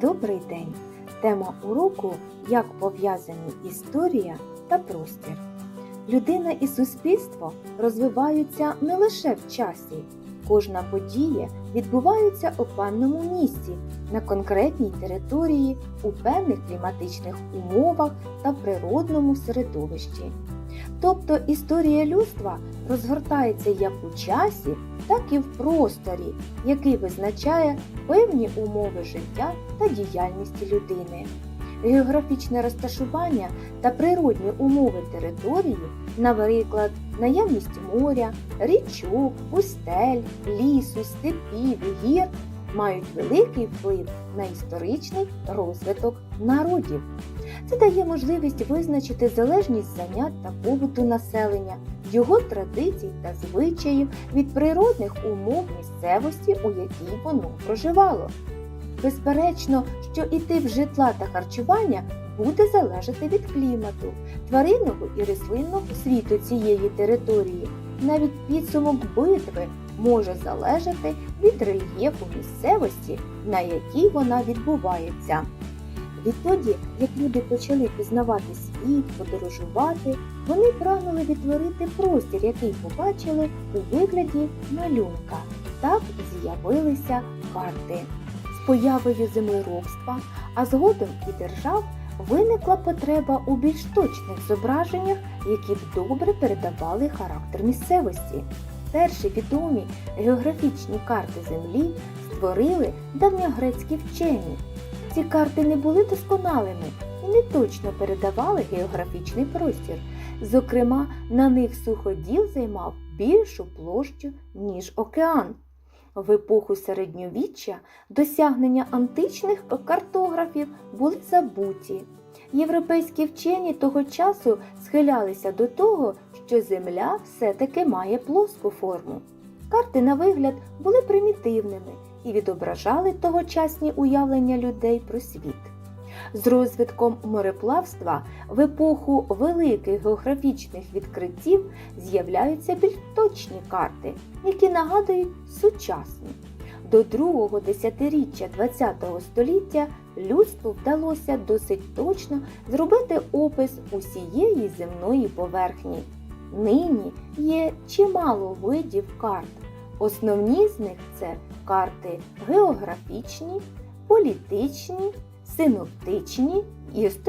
Добрий день! Тема уроку як пов'язані історія та простір. Людина і суспільство розвиваються не лише в часі, Кожна подія відбувається у певному місці, на конкретній території, у певних кліматичних умовах та природному середовищі. Тобто історія людства розгортається як у часі, так і в просторі, який визначає певні умови життя та діяльності людини. Географічне розташування та природні умови території, наприклад, наявність моря, річок, пустель, лісу, степів, гір, мають великий вплив на історичний розвиток народів. Це дає можливість визначити залежність занять та побуту населення, його традицій та звичаїв від природних умов місцевості, у якій воно проживало. Безперечно, що і тип житла та харчування буде залежати від клімату, тваринного і рослинного світу цієї території. Навіть підсумок битви може залежати від рельєфу місцевості, на якій вона відбувається. Відтоді, як люди почали пізнавати світ, подорожувати, вони прагнули відтворити простір, який побачили у вигляді малюнка. Так з'явилися карти. Появою землеробства, а згодом і держав, виникла потреба у більш точних зображеннях, які б добре передавали характер місцевості. Перші відомі географічні карти Землі створили давньогрецькі вчені. Ці карти не були досконалими і не точно передавали географічний простір. Зокрема, на них суходіл займав більшу площу, ніж океан. В епоху середньовіччя досягнення античних картографів були забуті. Європейські вчені того часу схилялися до того, що Земля все-таки має плоску форму. Карти, на вигляд, були примітивними і відображали тогочасні уявлення людей про світ. З розвитком мореплавства в епоху великих географічних відкриттів з'являються більш точні карти, які нагадують сучасні. До другого десятиріччя ХХ століття людству вдалося досить точно зробити опис усієї земної поверхні. Нині є чимало видів карт. Основні з них це карти географічні, політичні, синоптичні і історичні.